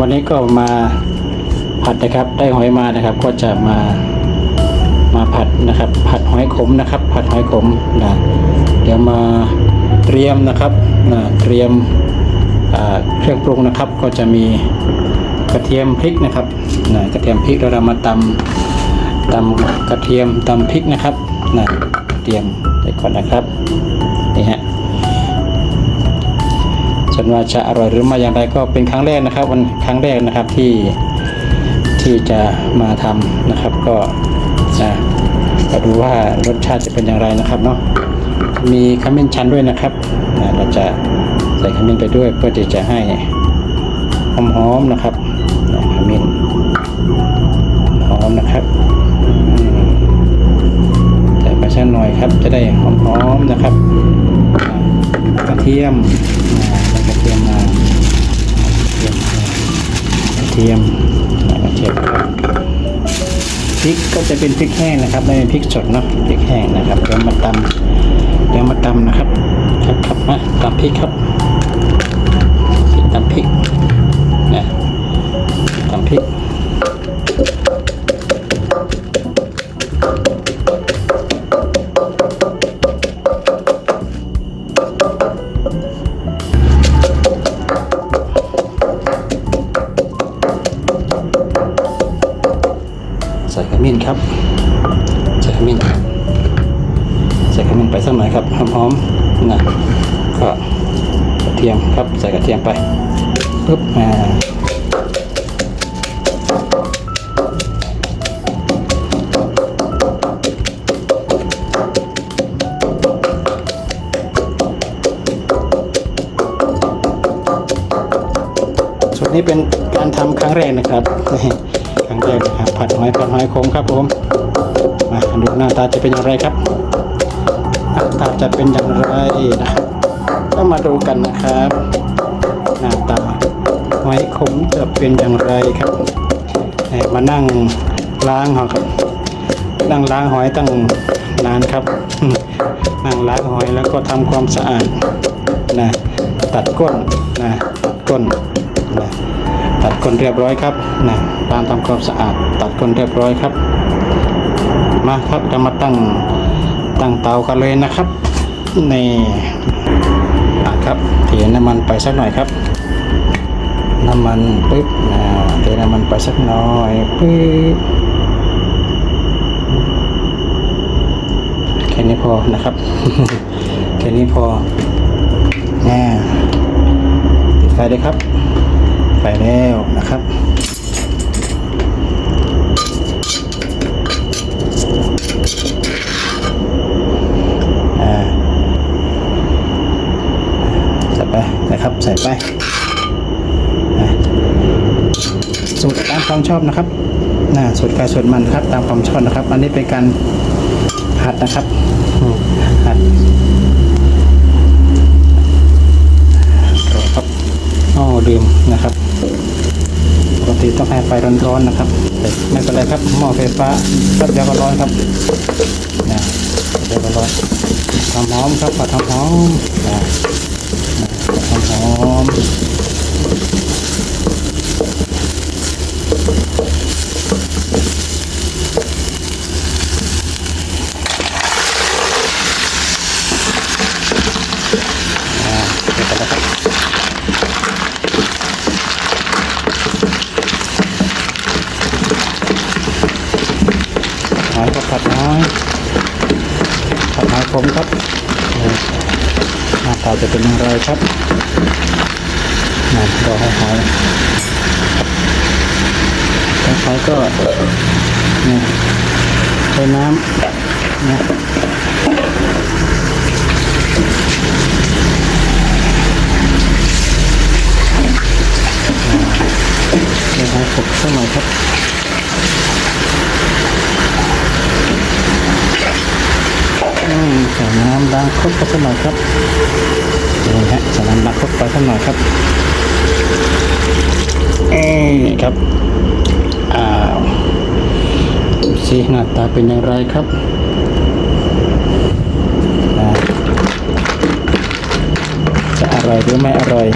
วันนี้ก็มาผัดนะครับ ได้หอยมานะครับ ก็จะมามาผัดนะครับ ผัดหอยขมนะครับ ผัดหอยขมนะเดี๋ยวมาเตรียมนะครับนะเตรียมเครื่องปรุงนะครับ ก็จะมีกระเทียมพริกนะครับนะกระเทียมพริกเรามาตำตำกระเทียมตำพริกนะครับนะเตรียมไปก่อนนะครับนี่ฮะ ส่วนว่าจะอร่อยหรือไม่อย่างไรก็เป็นครั้งแรกนะครับวันครั้งแรกนะครับที่ที่จะมาทำนะครับ ก็นะก็ดูว่ารสชาติจะเป็นอย่างไรนะครับเนาะมีขมิ้นชันด้วยนะครับนะเราจะใส่ขมิ้นไปด้วยเพื่อที่จะให้หอมๆนะครับนะขมิ้นหอมนะครับใส่ไปสักหน่อยครับจะได้หอมๆนะครับกระเทียม กระเทียมมากระเทียมกระเทียมครับพริกก็จะเป็นพริกแห้งนะครับไม่เป็นพริกสดเนาะพริกแห้งนะครับเดี๋ยวมาตำเดี๋ยวมาตำนะครับครับครับมาตำพริกครับ มิ้นครับใส่ขมิ้นใส่ขมิ้นไปสักหน่อยครับหอมๆนะก็กระเทียมครับใส่กระเทียมไปปุ๊บอ่าส่วนนี้เป็นการทำครั้งแรกนะครับ แกนะครับผัดหอยผัดหอยขมครับผมมาดูหน้าตาจะเป็นอย่างไรครับหน้าตาจะเป็นอย่างไรนะครับก็มาดูกันนะครับ หน้าตาหอยขมจะเป็นอย่างไรครับมานั่งล้างหอยครับนั่งล้างหอยตั้งนานครับนั่งล้างหอยแล้วก็ทำความสะอาดนะตัดก้นนะตัดก้น ก้นเรียบร้อยครับนะตามทำความสะอาดตัดก้นเรียบร้อยครับ มาครับจะมาตั้งตั้งเตากันเลยนะครับนี่อะครับเทน้ำมันไปสักหน่อยครับน้ำมันปึ๊บนะเทน้ำมันไปสักหน่อยปึ๊บแค่นี้พอนะครับแค่นี้พอแน่ปิดไฟเลยครับ ไฟแล้วนะครับอ่าใส่ไปนะครับใส่ไปอะสูตรตามความชอบนะครับนะสูตรใครสูตรมันครับตามความชอบนะครับ อันนี้เป็นการหัดนะครับอืมหัดรอครับอ๋อดื่มนะครับ ปกติต้องให้ไฟร้อนๆนะครับแต่ไม่เป็นไรครับหม้อไฟฟ้าก็เดียวก็ร้อนครับนะเดี๋ยวก็ร้อนทำหอมครับผัดทำหอมนะผัดทำหอมเดี๋ยวกันนะครับหอยก็ผัดน้อยผัดหอยขมครับเออหน้าตาจะเป็นอย่างไรครับนะรอให้หอยแล้วหอย ก็เนี่ยใช้น้ำเนี่ยเดี๋ยวให้ผมสักหน่อยครับอืมใส่น้ำล้างครกไปสักหน่อยครับนี่ฮะใส่น้ำล้างครกไปสักหน่อยครับเอ้ครับ อ้าดูสิหน้าตาเป็นอย่างไรครับจะอร่อยหรือไม่อร่อย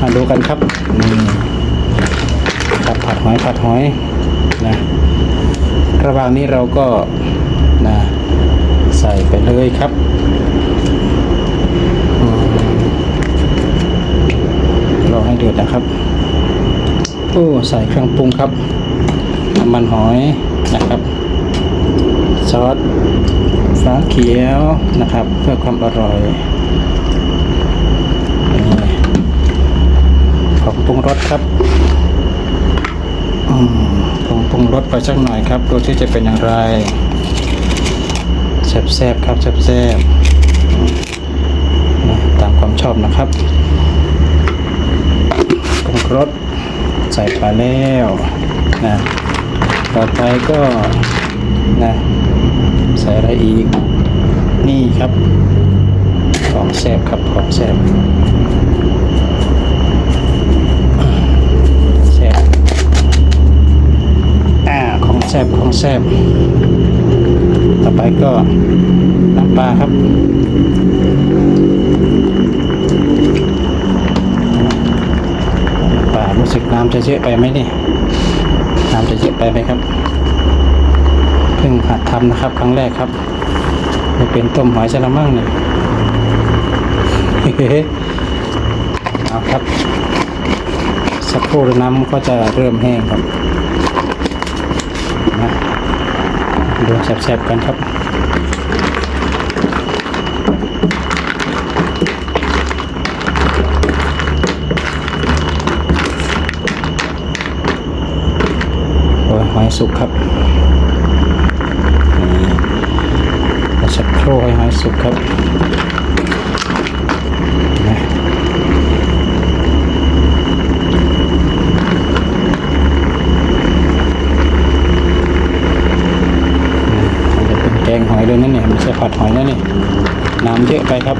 มาดูกันครับนี่ครับผัดหอยผัดหอยนะระหว่างนี้เราก็นะใส่ไปเลยครับรอให้เดือดนะครับ โอ้ใส่เครื่องปรุงครับน้ำมันหอยนะครับซอสฟ้าเขียวนะครับ เพื่อความอร่อยของปรุงรสครับอืมของปรุงรสไปสักหน่อยครับดูที่จะเป็นอย่างไรแซ่บๆครับแซ่บๆตามความชอบนะครับปรุงรส ใส่ไปแล้วนะต่อไปก็นะใส่อะไรอีก นี่ครับของแซบครับของแซบแซบอ่าของแซบของแซบต่อไปก็น้ำปลาครับน้ำปลารู้ สึกน้ำจะเยอะไปไหมนี่ น้ำจะเยอะไปไหมครับ เพิ่งหัดทำนะครับ ครั้งแรกครับไม่เป็นต้มหอยชะละมั่งเนี่ยเอาครับ สักครู่น้ำก็จะเริ่มแห้งครับนะดูแซ่บๆกันครับ โอ้ยหอยสุกครับนี่เราสักครู่ให้หอยสุกครับนะจะเป็นแกงหอยด้วยนั่นเนี่ยไม่ใช่ผัดหอยนะนี่น้ำเยอะไปครับ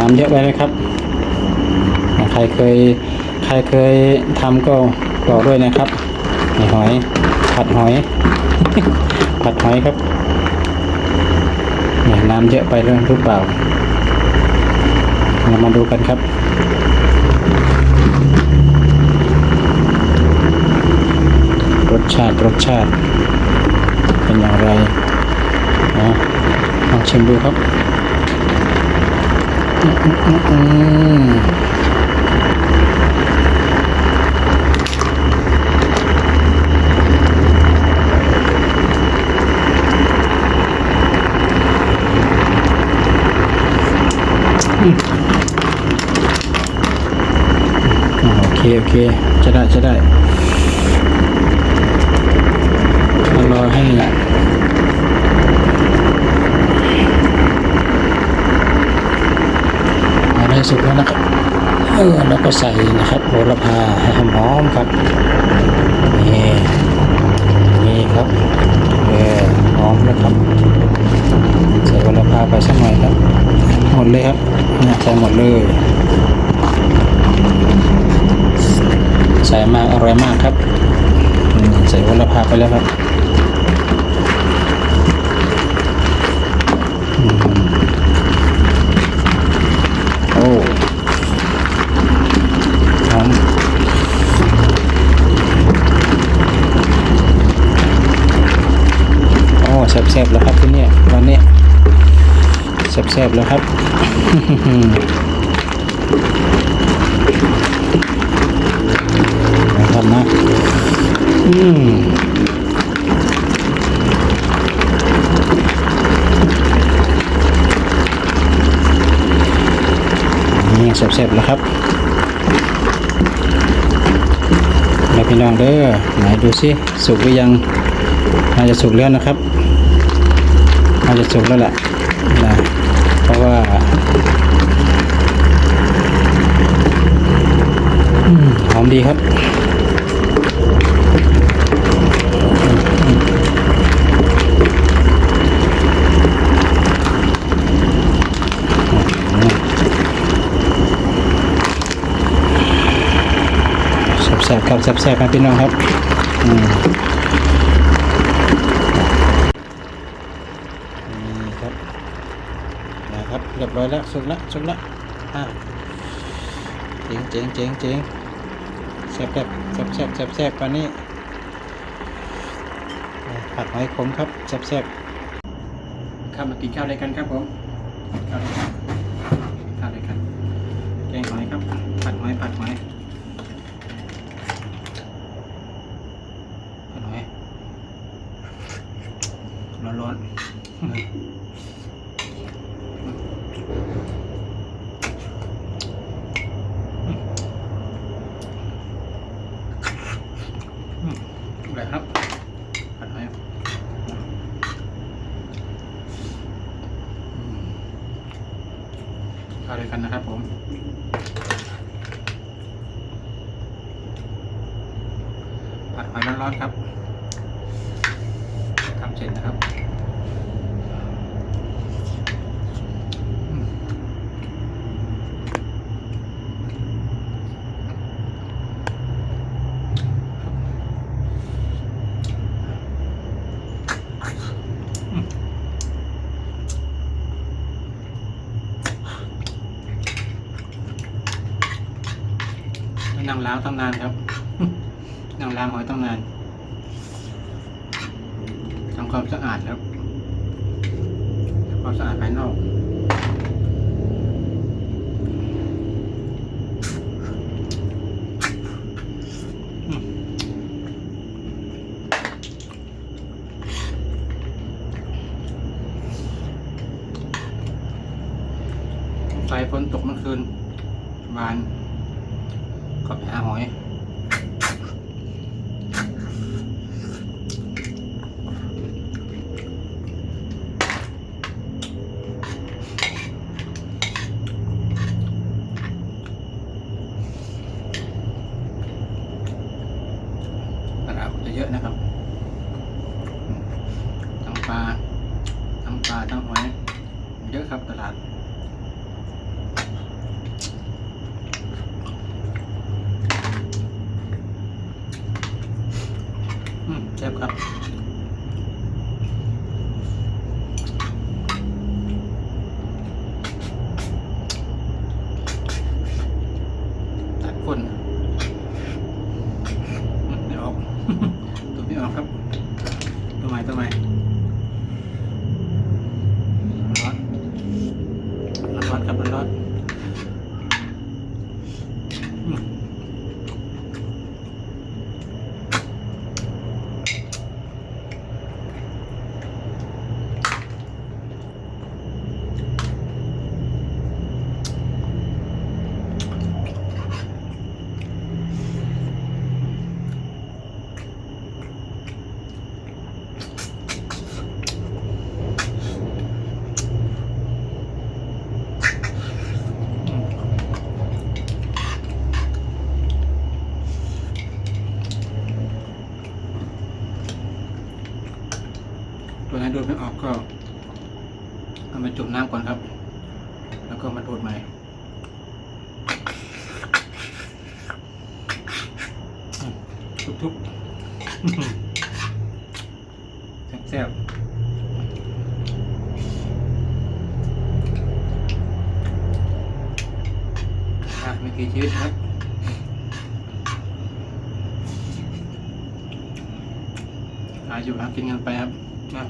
น้ำเยอะไปไหมครับ ใครเคย ใครเคยทำก็บอกด้วยนะครับ นี่หอย ผัดหอย ผัดหอยครับเนี่ยน้ำเยอะไปหรือเปล่าเรามาดูกันครับรสชาติรสชาติ เป็นอย่างไรนะลองชิมดูครับอมอืมอืมอืมอ่า โอเค โอเค จะได้จะได้รอให้อะไรสุกแล้วนะครับเออแล้วก็ใส่นะครับโหระพาให้หอมๆครับนี่นี่ครับ อหอมแล้วครับใส่โหระพาไปสักหน่อยครับหมดเลยครับใส่หมดเลย ใส่มากอร่อยมากครับใส่โหระพาไปแล้วครับ แซ่บๆแล้วครับที่นี่วันนี้แซ่บๆแล้วครับนะครับนะอืมนี่แซ่บๆแล้วครับแล้วพี่น้องเด้อไหนดูสิสุกหรือยังน่าจะสุกแล้วนะครับ น่าจะสุกแล้วแหละนะเพราะว่าหอมดีครับแซ่บๆครับแซ่บๆครับพี่น้องครับอืมนี่ครับนะค ร้อยแล้วสุกแล้วสุกแล้วอะเจ๋งเจ๋งเจ๋งเจ๋งแซ่บแบบแซ่บแซ่บแซ่บแซ่บวันนี้ผัดหอยขมครับแซ่บแซ่บครับมากินข้าวด้วยกันครับผมข้าวด้วยกันข้าวด้วยกันแกงหอยครับผัดหอยผัดหอยผัดหอยร้อนร้อนๆ อืมอะไรครับผัดหอยอืมข้าวด้วยกันนะครับผม ผัดหอยร้อนๆครับทำเสร็จนะครับนั่งล้างตั้งนานครับ ล้างหอยต้องนานทำความสะอาดครับทำความสะอาดภายนอก ทุบแซ่บๆอะไม่กี่ชีวิตครับหาอยู่หากินกันไปครับนะ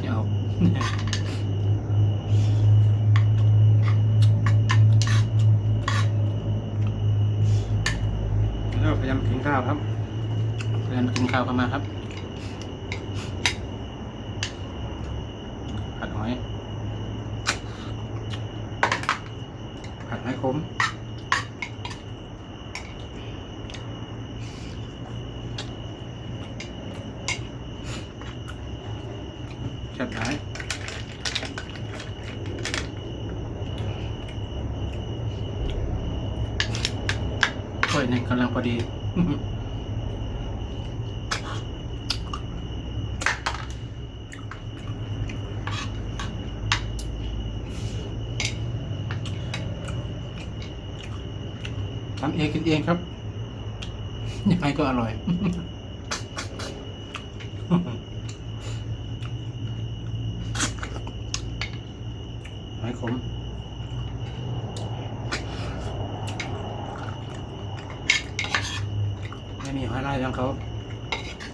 เดี๋ยว แล้วพยายามกินข้าวครับพยายามกินข้าวเข้ามาครับ ผัดหอย ผัดหอยขม แซ่บหลายถ้วยนึ่งกำลังพอดีอำเองกินเองครับยังไงก็อร่อย หอยขม ไม่มีหอยลายของเขา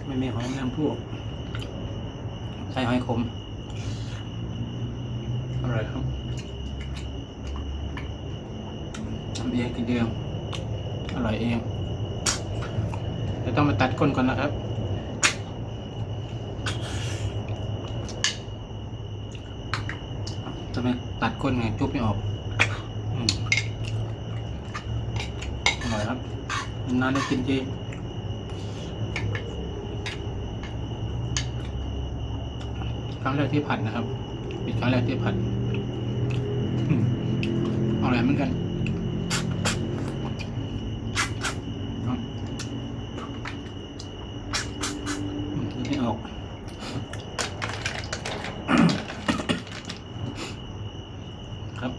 ไม่มีหอยแมลงภู่ ใส่หอยขมอร่อยครับทำเองกินเองอร่อยเองจะต้องมาตัดก้นก่อนนะครับจะไมตัดก้นไงจุ๊บไม่ออกอมอร่อยครับนานได้กินจริง ครั้งแรกที่ผัดนะครับ เป็นครั้งแรกที่ผัดอืมอร่อยเหมือนกันเอาอืมนึกไม่ออก ครับ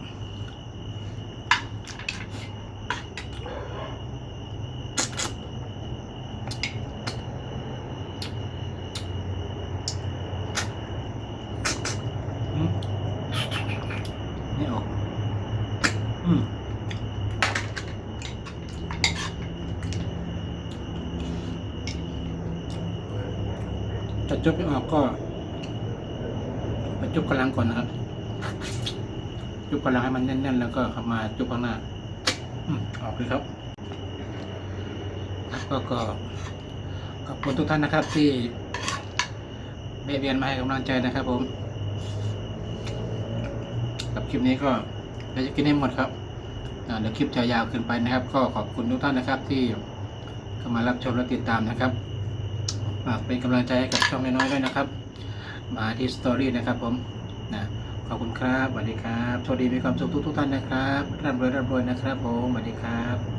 อืมไม่ออก อืม จุบไม่ออกก็ไปจุบกำลังก่อนนะครับ จุบกำลังให้มันแน่นๆ แล้วก็ข้ามาจุบข้างหน้าอืออกเลยครับ ก็ก็ขอบคุณทุกท่านนะครับ ที่เบียเวียนมาให้กำลังใจนะครับ ผม กับคลิปนี้ก็เราจะกินให้หมดครับเดี๋ยวคลิปจะยาวเกินไปนะครับ ก็ขอบคุณทุกท่านนะครับที่เข้ามารับชมและติดตามนะครับ ฝากเป็นกำลังใจให้กับช่องน้อยๆด้วยนะครับ มาที่สตอรี่นะครับผมนะขอบคุณครับสวัสดีครับโชคดีมีความสุขทุกๆท่านนะครับร่ำรวยร่ำรวยนะครับผมสวัสดีครับ